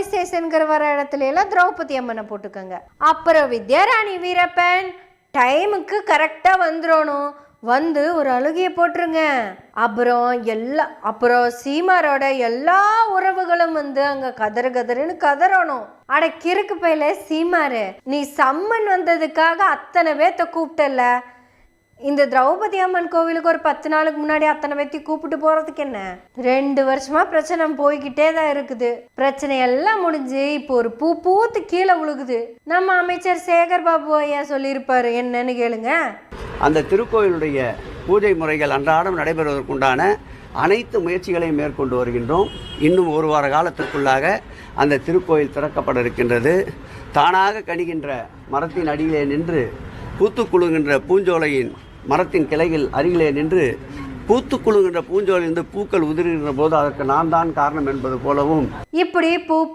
Police ஸ்டேஷனுங்கிற வர இடத்துல எல்லாம் திரௌபதி அம்மனை போட்டுக்கோங்க. அப்புறம் வித்யாராணி வீரப்பன் டைமுக்கு கரெக்டாக வந்துடணும் வந்து ஒரு அழுகிய போட்டுருங்க. அப்புறம் எல்லா அப்புறம் சீமாரோட எல்லா உறவுகளும் வந்து அங்க கதறு கதறுன்னு கதறணும். அட கிறுக்கு பையில சீமாரு நீ சம்மன் வந்ததுக்காக அத்தனை பேத்த கூப்பிட்டல இந்த திரௌபதி அம்மன் கோவிலுக்கு ஒரு பத்து நாளுக்கு முன்னாடி அத்தனை பேத்தி கூப்பிட்டு போறதுக்கு என்ன? ரெண்டு வருஷமா பிரச்சனை போய்கிட்டே தான் இருக்குது. பிரச்சனை எல்லாம் முடிஞ்சு இப்போ ஒரு பூ பூத்து கீழே விழுகுது. நம்ம அமைச்சர் சேகர் பாபு ஐயா சொல்லியிருப்பாரு என்னன்னு கேளுங்க. அந்த திருக்கோயிலுடைய பூஜை முறைகள் அன்றாடம் நடைபெறுவதற்குண்டான அனைத்து முயற்சிகளையும் மேற்கொண்டு வருகின்றோம். இன்னும் ஒரு வார காலத்திற்குள்ளாக அந்த திருக்கோயில் திறக்கப்பட இருக்கின்றது. தானாக கணிகின்ற மரத்தின் அடியிலே நின்று பூத்து பூஞ்சோலையின் மரத்தின் கிளையில் அருகிலே நின்று பூத்து பூஞ்சோலிருந்து பூக்கள் உதிர்கின்ற போது அதற்கு நான் தான் காரணம் என்பது போலவும் இப்படி பூ